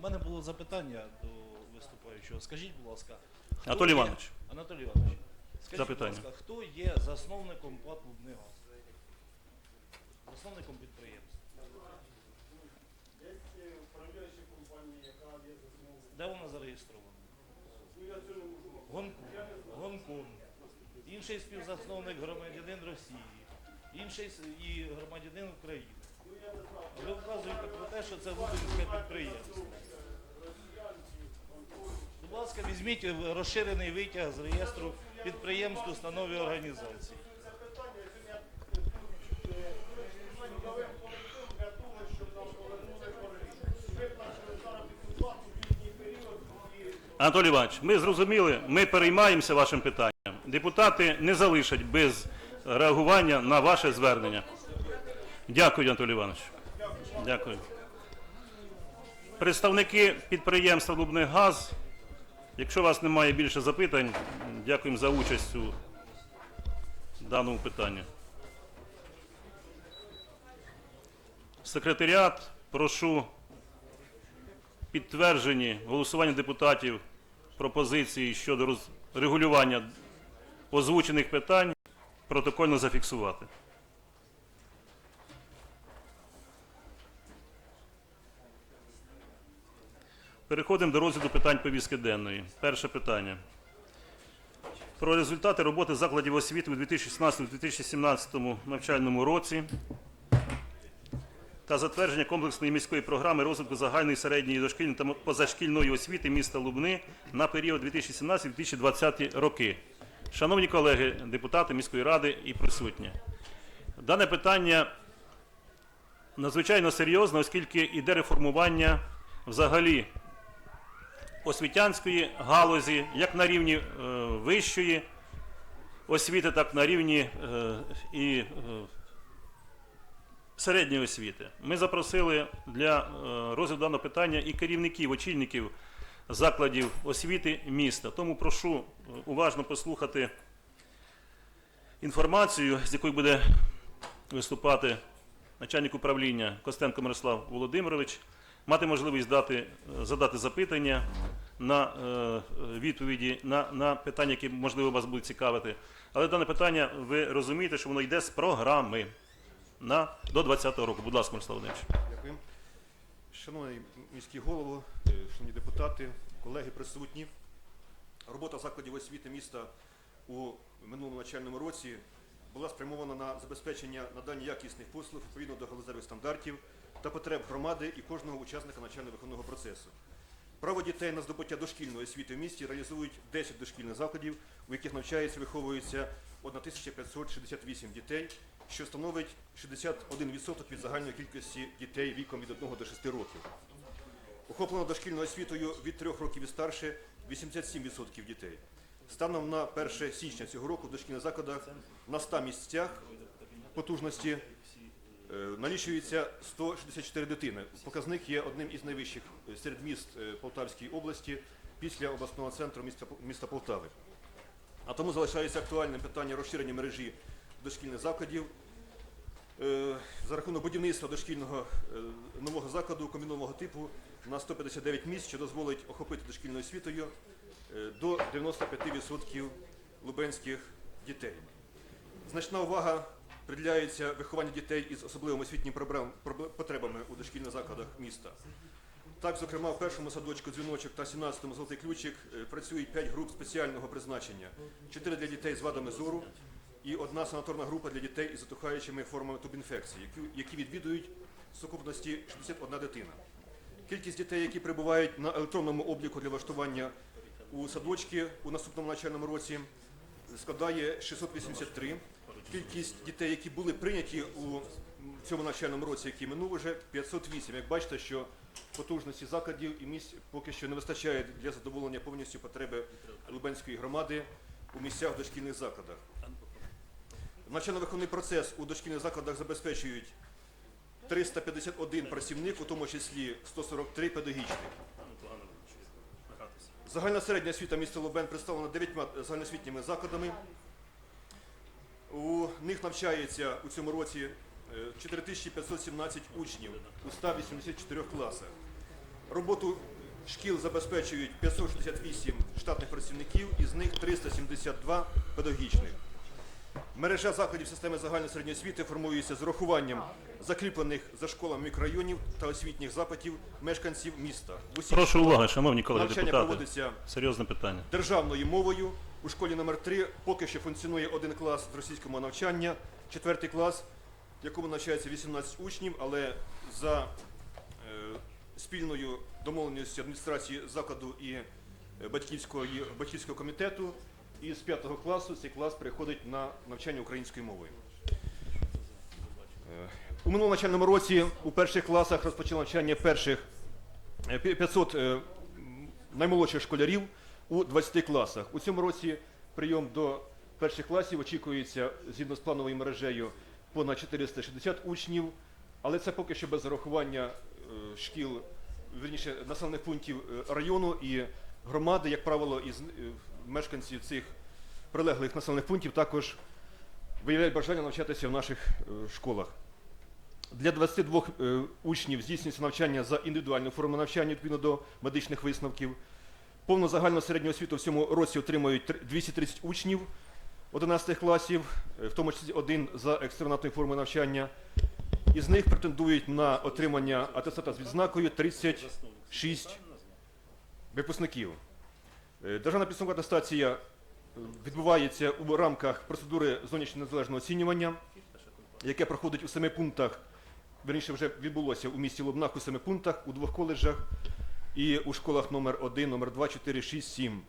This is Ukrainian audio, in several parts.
У мене було запитання до виступаючого. Скажіть, будь ласка, хто Анатолій є- Іванович. Анатолій Іванович, скажіть, Запитання. будь ласка, хто є засновником ПАТ «Лубнигаз»? Засновником підприємства. Де вона зареєстрована? Гонконг. Гонконг. Інший співзасновник громадянин Росії. Інший с- і громадянин України. Ви вказуєте про те, що це лубенське підприємство. Будь ласка, візьміть розширений витяг з реєстру підприємств, установ і організацій. Анатолій Іванович, ми зрозуміли, ми переймаємося вашим питанням. Депутати не залишать без реагування на ваше звернення. Дякую, Анатолій Іванович. Дякую. Представники підприємства «Лубнигаз», якщо у вас немає більше запитань, дякуємо за участь у даному питанні. Секретаріат, прошу підтверджені голосування депутатів пропозиції щодо регулювання озвучених питань протокольно зафіксувати. Переходимо до розгляду питань повістки денної. Перше питання. Про результати роботи закладів освіти у 2016-2017 навчальному році та затвердження комплексної міської програми розвитку загальної середньої дошкільної та позашкільної освіти міста Лубни на період 2017-2020 роки. Шановні колеги, депутати міської ради і присутні. Дане питання надзвичайно серйозне, оскільки йде реформування взагалі освітянської галузі, як на рівні е, вищої освіти, так на рівні е, і е, середньої освіти. Ми запросили для розгляду даного питання і керівників, очільників закладів освіти міста. Тому прошу уважно послухати інформацію, з якою буде виступати начальник управління Костенко Мирослав Володимирович, мати можливість дати, е, задати запитання на е, відповіді на, на питання, які можливо вас будуть цікавити. Але дане питання, ви розумієте, що воно йде з програми на до 2020 року. Будь ласка, Мирослав Володимирович. Дякую. Шановний міський голово, е, шановні депутати, колеги присутні. Робота закладів освіти міста у минулому навчальному році була спрямована на забезпечення надання якісних послуг відповідно до галузевих стандартів та потреб громади і кожного учасника навчально-виховного процесу. Право дітей на здобуття дошкільної освіти в місті реалізують 10 дошкільних закладів, у яких навчається виховується 1568 дітей, що становить 61% від загальної кількості дітей віком від 1 до 6 років. Охоплено дошкільною освітою від 3 років і старше 87% дітей. Станом на 1 січня цього року в дошкільних закладах на 100 місцях потужності налічується 164 дитини. Показник є одним із найвищих е, серед міст е, Полтавської області після обласного центру міста, міста Полтави. А тому залишається актуальним питання розширення мережі дошкільних закладів. Е, За рахунок будівництва дошкільного е, нового закладу комбінованого типу на 159 місць, що дозволить охопити дошкільною освітою е, до 95% лубенських дітей. Значна увага приділяється вихованню дітей із особливими освітніми потребами у дошкільних закладах міста. Так, зокрема, в першому садочку дзвіночок та 17-му золотий ключик е, працюють 5 груп спеціального призначення: 4 для дітей з вадами зору і одна санаторна група для дітей із затухаючими формами тубінфекції, які відвідують в сукупності 61 дитина. Кількість дітей, які перебувають на електронному обліку для влаштування у садочки у наступному навчальному році, складає 683. Кількість дітей, які були прийняті у цьому навчальному році, який минув уже 508. Як бачите, що потужності закладів і місць поки що не вистачає для задоволення повністю потреби Лубенської громади у місцях дошкільних закладах. Навчально-виховний процес у дошкільних закладах забезпечують 351 працівник, у тому числі 143 педагогічних. Загальна середня освіта міста Лубен представлена 9 загальноосвітніми закладами. У них навчається у цьому році е, 4517 учнів у 184 класах. Роботу шкіл забезпечують 568 штатних працівників, із них 372 педагогічних. Мережа закладів системи загальної середньої освіти формується з урахуванням закріплених за школами мікрорайонів та освітніх запитів мешканців міста. В усіх Прошу уваги, шановні колеги навчання депутати. проводиться Серйозне питання. державною мовою. У школі номер 3 поки що функціонує один клас з російського навчання, четвертий клас, в якому навчається 18 учнів, але за е, спільною домовленістю адміністрації закладу і е, батьківського, і батьківського комітету, із 5 класу цей клас переходить на навчання українською мовою. Е, У минулому навчальному році у перших класах розпочало навчання перших е, 500 е, наймолодших школярів у 20 класах. У цьому році прийом до перших класів очікується згідно з плановою мережею понад 460 учнів, але це поки що без зарахування е, шкіл, верніше населених пунктів е, району і громади, як правило, із е, мешканців цих прилеглих населених пунктів також виявляють бажання навчатися в наших школах. Для 22 е, учнів здійснюється навчання за індивідуальною формою навчання відповідно до медичних висновків. Повну загальну середню освіту в цьому році отримують 230 учнів 11 класів, е, в тому числі один за екстернатною формою навчання. Із них претендують на отримання атестата з відзнакою 36 випускників. Е, Державна підсумкова атестація е, відбувається у рамках процедури зовнішнього незалежного оцінювання, яке проходить у семи пунктах, верніше вже відбулося у місті Лубнах у семи пунктах, у двох коледжах і у школах номер 1, номер 2, 4, 6, 7.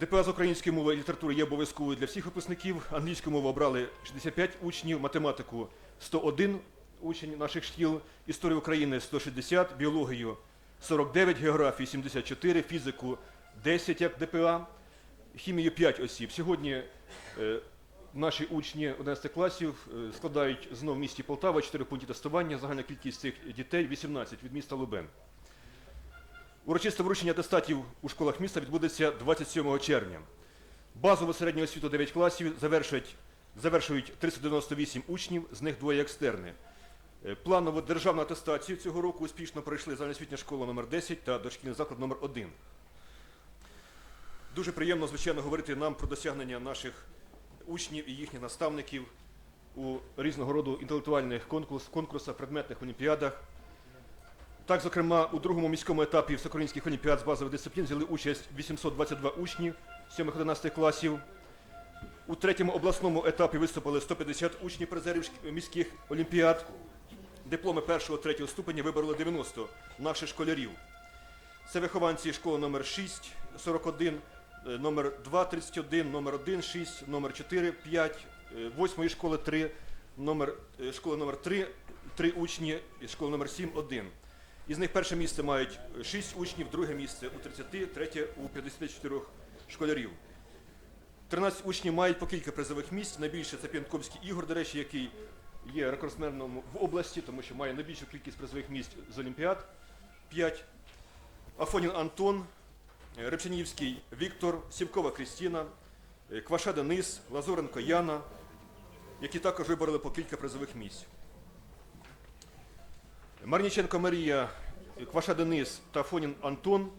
ДПА з української мови і літератури є обов'язковою для всіх випускників. Англійську мову обрали 65 учнів, математику 101 учень наших шкіл, історію України 160, біологію 49, географію 74, фізику 10 як ДПА, хімію 5 осіб. Сьогодні е, наші учні 11 класів е, складають знову в місті Полтава 4 пункти тестування. Загальна кількість цих дітей 18 від міста Лубен. Урочисте вручення атестатів у школах міста відбудеться 27 червня. Базову середню освіту 9 класів завершують, завершують 398 учнів, з них двоє екстерни. Е, Планову державну атестацію цього року успішно пройшли загальноосвітня школа номер 10 та дошкільний заклад номер 1 Дуже приємно, звичайно, говорити нам про досягнення наших учнів і їхніх наставників у різного роду інтелектуальних конкурс, конкурсах, предметних олімпіадах. Так, зокрема, у другому міському етапі всеукраїнських олімпіад з базових дисциплін взяли участь 822 учні 7-11 класів. У третьому обласному етапі виступили 150 учнів призерів міських олімпіад. Дипломи першого третього ступеня вибороли 90 наших школярів. Це вихованці школи номер 6, 41, е, номер 2, 31, номер 1, 6, номер 4, 5, 8 школи 3, номер, е, школи номер 3, 3 учні, школи номер 7, 1. Із них перше місце мають 6 учнів, друге місце у 30, третє у 54 школярів. 13 учнів мають по кілька призових місць. Найбільше це П'янковський Ігор, до речі, який є рекордсменом в області, тому що має найбільшу кількість призових місць з Олімпіад 5. Афонін Антон, е, Репчанівський Віктор, Сівкова Крістіна, е, Кваша Денис, Лазуренко Яна, які також вибороли по кілька призових місць. Марніченко Марія, Кваша Денис та Афонін Антон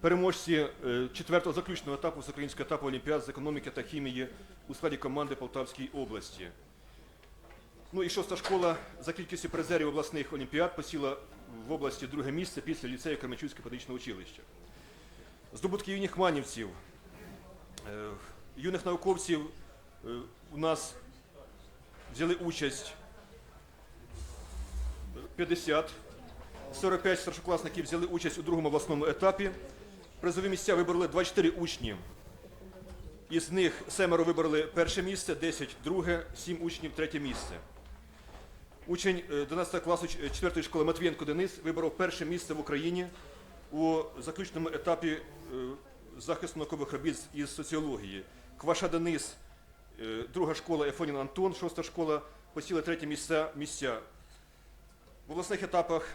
переможці е, четвертого заключного етапу з українського етапу Олімпіад з економіки та хімії у складі команди Полтавської області. Ну і шоста школа за кількістю призерів обласних олімпіад посіла в області друге місце після ліцею Кременчуцьке педагогічне училище. Здобутки юних манівців, е, юних науковців е, у нас взяли участь 50, 45 старшокласників взяли участь у другому обласному етапі. Призові місця вибороли 24 учні. Із них семеро вибороли перше місце, 10 друге, 7 учнів третє місце. Учень е, 11 класу 4 школи Матвієнко Денис виборов перше місце в Україні у заключному етапі е, захисту наукових робіт із соціології. Кваша Денис, е, друга школа Ефонін Антон, шоста школа, посіли третє місця, місця. В обласних етапах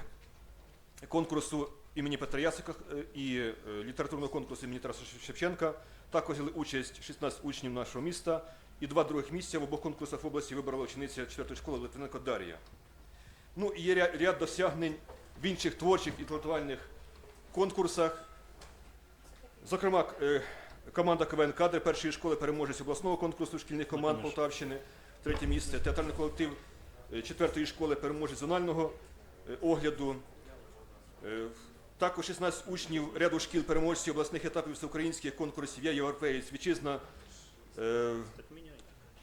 конкурсу імені Петра Ясика е, і е, літературного конкурсу імені Тараса Шевченка також взяли участь 16 учнів нашого міста і два других місця в обох конкурсах в області виборола учениця 4 школи Литвиненко Дар'я. Ну і є ряд досягнень в інших творчих і інтелектуальних конкурсах. Зокрема, е, команда КВН кадри першої школи переможець обласного конкурсу шкільних команд Полтавщини, третє місце. Театральний колектив е, четвертої школи переможець зонального е, огляду. Е, Також 16 учнів ряду шкіл переможців обласних етапів всеукраїнських конкурсів Я європеєць, вітчизна.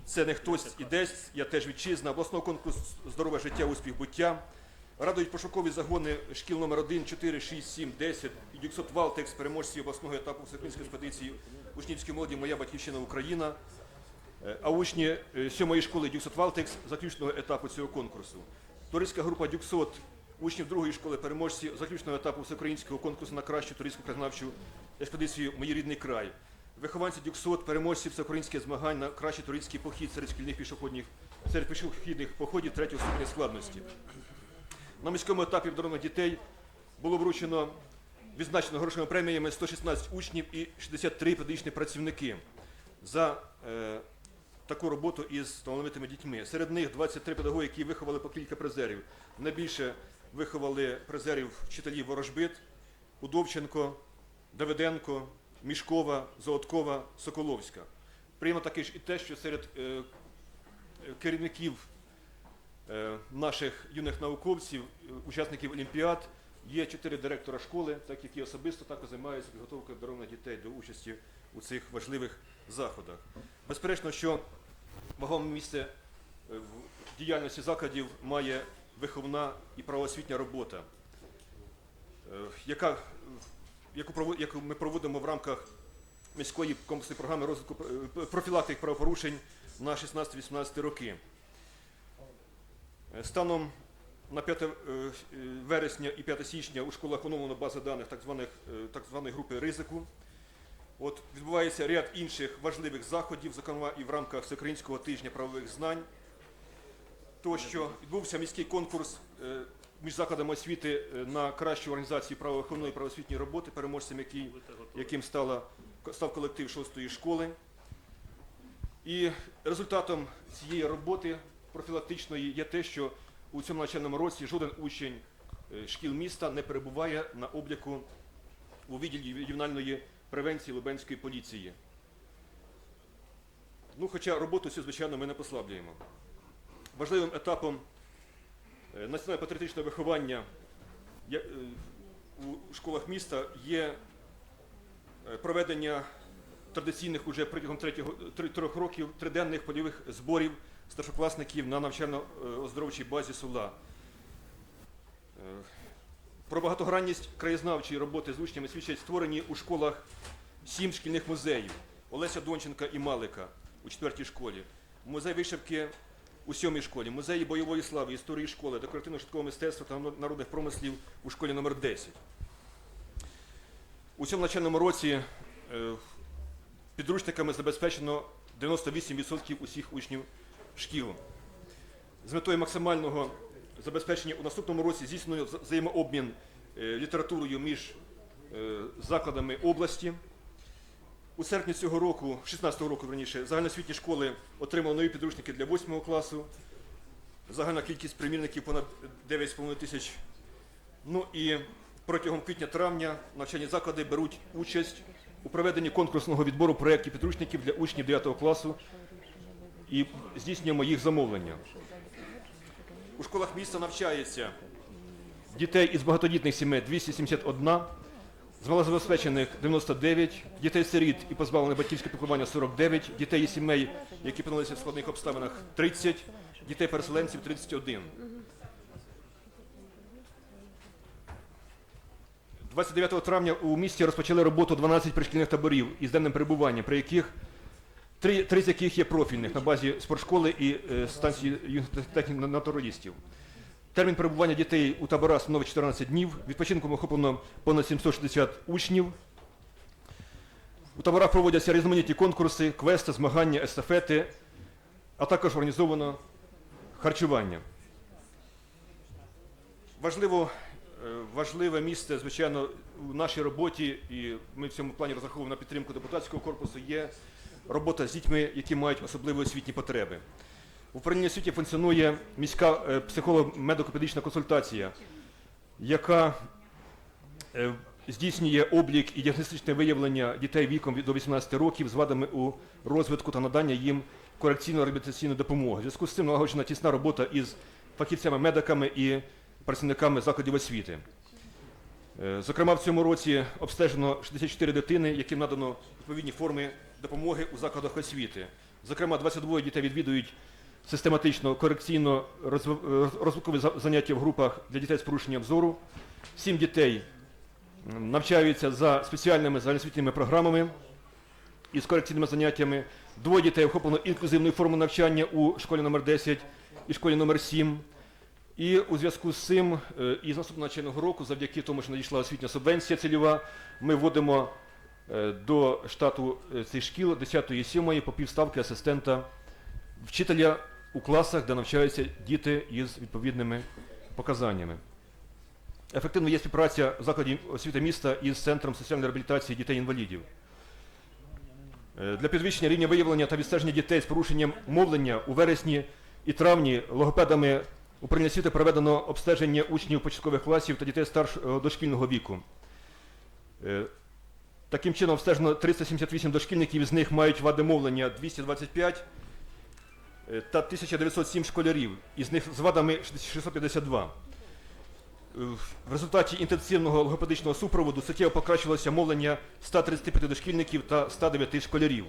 Це не хтось і десь, я теж вітчизна, обласного конкурсу здорове життя, успіх буття. Радують пошукові загони шкіл номер 1, 4, 6, 7, 10 і Дюксот Валтекс, переможці обласного етапу всеукраїнської експедиції учнівської молоді Моя батьківщина Україна. А учні е, сьомої школи Дюксот Валтекс заключного етапу цього конкурсу. Туристська група Дюксот, учнів другої школи переможці заключного етапу всеукраїнського конкурсу на кращу туристську краєзнавчу експедицію Мій рідний край. Вихованці Дюксот, переможці всеукраїнських змагань на кращий туристський похід серед шкільних пішохідних серед пішохідних походів третього ступеня складності. На міському етапі обдарованих дітей було вручено відзначено грошовими преміями 116 учнів і 63 педагогічні працівники за е, таку роботу із талановитими дітьми. Серед них 23 педагоги, які виховали по кілька призерів. Найбільше виховали призерів вчителів Ворожбит, Удовченко, Давиденко, Мішкова, Золоткова, Соколовська. Приємно таки ж і те, що серед е, керівників е, наших юних науковців, е, учасників Олімпіад, є чотири директора школи, так які особисто також займаються підготовкою обдарованих дітей до участі у цих важливих заходах. Безперечно, що вагоме місце е, в діяльності закладів має виховна і правоосвітня робота, е, яка, яку, ми проводимо в рамках міської комплексної програми розвитку е, профілактики правопорушень на 16-18 роки. Станом на 5 е, е, вересня і 5 січня у школах оновлено база даних так званих, так званої групи ризику. От відбувається ряд інших важливих заходів, зокрема і в рамках Всеукраїнського тижня правових знань. Тощо відбувся міський конкурс е, між закладами освіти е, на кращу організацію правоохоронної і правоосвітньої роботи, переможцем який, яким стала, став колектив шостої школи. І результатом цієї роботи профілактичної є те, що у цьому навчальному році жоден учень е, шкіл міста не перебуває на обліку у відділі ювенальної превенції Лубенської поліції. Ну, хоча роботу цю, звичайно, ми не послаблюємо. Важливим етапом е, національно-патріотичного виховання е, у школах міста є е, проведення традиційних уже протягом трьох років триденних польових зборів старшокласників на навчально-оздоровчій базі Сула. Про багатогранність краєзнавчої роботи з учнями свідчать створені у школах сім шкільних музеїв Олеся Донченка і Малика у четвертій школі, музей вишивки у сьомій школі, музеї бойової слави, історії школи, декоративно-швидкого мистецтва та народних промислів у школі номер 10. У цьому навчальному році е, підручниками забезпечено 98% усіх учнів шкіл. З метою максимального забезпечення у наступному році здійснено взаємообмін е, літературою між е, закладами області. У серпні цього року, 16-го року, верніше, загальноосвітні школи отримали нові підручники для 8 класу. Загальна кількість примірників понад 9,5 тисяч. Ну і протягом квітня-травня навчальні заклади беруть участь у проведенні конкурсного відбору проєктів підручників для учнів 9 класу і здійснюємо їх замовлення. У школах міста навчається дітей із багатодітних сімей 271, з малозабезпечених 99, дітей-сиріт і позбавлених батьківського піклування 49, дітей із сімей, які опинилися в складних обставинах 30, дітей-переселенців 31. 29 травня у місті розпочали роботу 12 пришкільних таборів із денним перебуванням, при яких три, три з яких є профільних на базі спортшколи і е, станції натуралістів. Термін перебування дітей у таборах становить 14 днів. Відпочинком охоплено понад 760 учнів. У таборах проводяться різноманітні конкурси, квести, змагання, естафети, а також організовано харчування. Важливо, е, важливе місце, звичайно, у нашій роботі, і ми в цьому плані розраховуємо на підтримку депутатського корпусу, є робота з дітьми, які мають особливі освітні потреби. В управлінні освіті функціонує міська е, психолого-медико-педагогічна консультація. яка е, здійснює облік і діагностичне виявлення дітей віком до 18 років з вадами у розвитку та надання їм корекційно-реабілітаційної допомоги. В зв'язку з цим налагоджена тісна робота із фахівцями-медиками і працівниками закладів освіти. Е, Зокрема, в цьому році обстежено 64 дитини, яким надано відповідні форми допомоги у закладах освіти. Зокрема, 22 дітей відвідують систематично корекційно розв- розвиткові заняття в групах для дітей з порушенням зору. 7 дітей навчаються за спеціальними загальноосвітніми програмами із корекційними заняттями. Двоє дітей охоплено інклюзивною формою навчання у школі номер 10 і школі номер 7. І у зв'язку з цим, е, і з наступного навчального року, завдяки тому, що надійшла освітня субвенція цільова, ми вводимо до штату е, цих шкіл 10 і 7 по півставки асистента вчителя у класах, де навчаються діти із відповідними показаннями. Ефективно є співпраця закладів освіти міста із Центром соціальної реабілітації дітей-інвалідів. Е, Для підвищення рівня виявлення та відстеження дітей з порушенням мовлення у вересні і травні логопедами управління освіти проведено обстеження учнів початкових класів та дітей старшого дошкільного віку. Таким чином обстежено 378 дошкільників, із них мають вади мовлення 225 е, та 1907 школярів, із них з вадами 652. Е, В результаті інтенсивного логопедичного супроводу суттєво покращилося мовлення 135 дошкільників та 109 школярів.